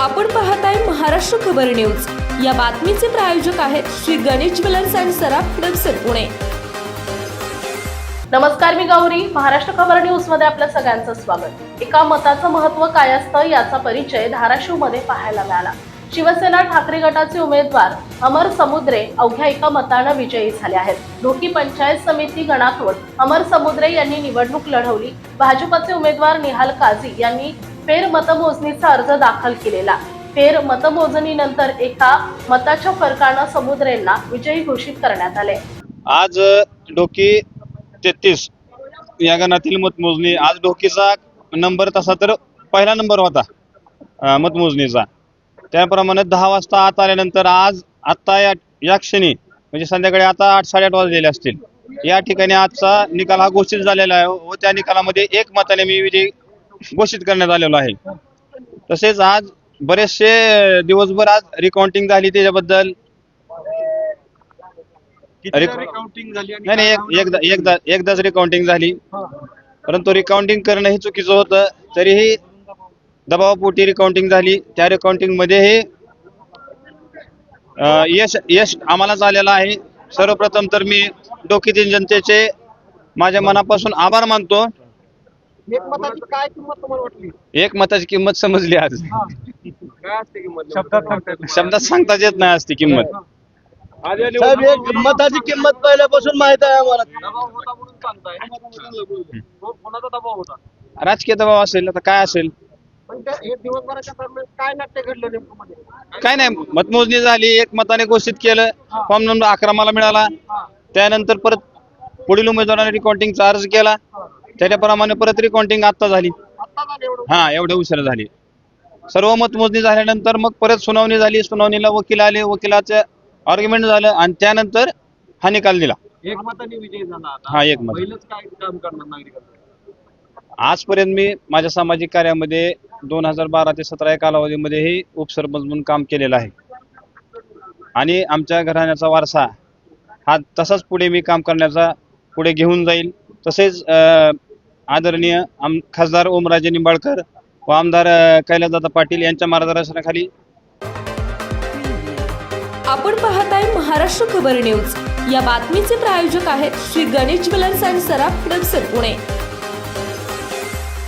आपण पाहताय महाराष्ट्र खबर न्यूज. या बातमीचे प्रायोजक आहेत श्री गणेश ज्वेलर्स अँड सराफ हडपसर पुणे. नमस्कार मी गौरी. महाराष्ट्र खबर न्यूजमध्ये आपल्या सगळ्यांचं स्वागत. एका मताचं महत्त्व काय असतं याचा परिचय धाराशिवमध्ये पाहायला मिळाला. शिवसेना ठाकरे गटाचे उमेदवार अमर समुद्रे अवघ्या एका मतानं विजयी झाले आहेत. ढोकी पंचायत समिती गणातून अमर समुद्रे यांनी निवडणूक लढवली. भाजपचे उमेदवार निहाल काझी यांनी फेर मतमोजणीचा अर्ज दाखल केलेला. फेर मतमोजणीनंतर एका मताच्या फरकानं समुद्रेंना विजयी घोषित करण्यात आले. आज डोकी तेहतीस या गणातील मतमोजणी. आज डोकीचा नंबर तसा तर पहिला नंबर होता मतमोजणीचा. त्याप्रमाणे दहा वाजता आत आल्यानंतर आज आत्ता या या क्षणी म्हणजे संध्याकाळी आता आठ साडेआठ वाजलेले असतील. या ठिकाणी आजचा निकाल हा घोषित झालेला आहे व त्या निकालामध्ये एक मताने मी विजयी घोषित करण्यात आलेलो आहे. तसेच आज बरेचसे दिवसभर आज रिकाउंटिंग झाली त्याच्याबद्दल. अरे- काउंटिंग झाली नाही नाही एक- एकदा एकदा एकदाच रिकाउंटिंग झाली. परंतु रिकाउंटिंग करणं हे चुकीचं होतं. तरीही दबावापोटी रिकाउंटिंग झाली. त्या रिकाउंटिंग मध्येही अं, यश यश आम्हालाच आलेलं आहे. सर्वप्रथम तर मी डोकीतील जनतेचे माझ्या मनापासून आभार मानतो. एक मताची काय किंमत तुम्हाला वाटली? एक मताची किंमत समजली आज. काय असते किंमत? शब्दात शब्दात सांगताच येत नाही आज ती किंमत साहेब एक मताची किंमत पहिल्यापासून माहीत आहे आम्हाला. दबाव होता म्हणून सांगताय. को- कोणाचा दबाव होता? राजकीय दबाव असेल आता काय असेल? पण त्या हे दिवसभराच्या दरम्यान काय नाट्य घडलं नेमकं मध्ये? काय नाही मतमोजणी झाली एक मताने घोषित केलं फॉर्म नंबर अकरा मला मिळाला. त्यानंतर परत पुढील उमेदवाराने रिकाउंटिंगचा अर्ज केला. त्याच्याप्रमाणे परत रिकाउंटिंग आता झाली. हा एवढ्या उशिरा झाली. सर्व मतमोजणी झाल्यानंतर मग परत सुनावणी झाली. सुनावणीला वकील आले वकिलाचं आर्ग्युमेंट झालं आणि त्यानंतर हा निकाल दिला. एक मताने विजय झाला आता. हा, एक मत. पहिलंच काय काम करणार नागरिकांचं? आजपर्यंत मी माझ्या सामाजिक कार्यामध्ये दोन हजार बारा ते सतरा या कालावधीमध्येही उपसरपंच म्हणून काम केलेलं आहे. आणि आमच्या घराण्याचा वारसा हा तसाच पुढे मी काम करण्याचा पुढे घेऊन जाईल. तसेच अं, आदरणीय आम खासदार ओमराजे निंबाळकर व आमदार अं, कैलासदादा पाटील यांच्या मार्गदर्शनाखाली आपण पाहत आहे महाराष्ट्र खबर न्यूज. या बातमीचे प्रायोजक आहेत श्री गणेश ज्वेलर्स अँड सराफ हडपसर पुणे.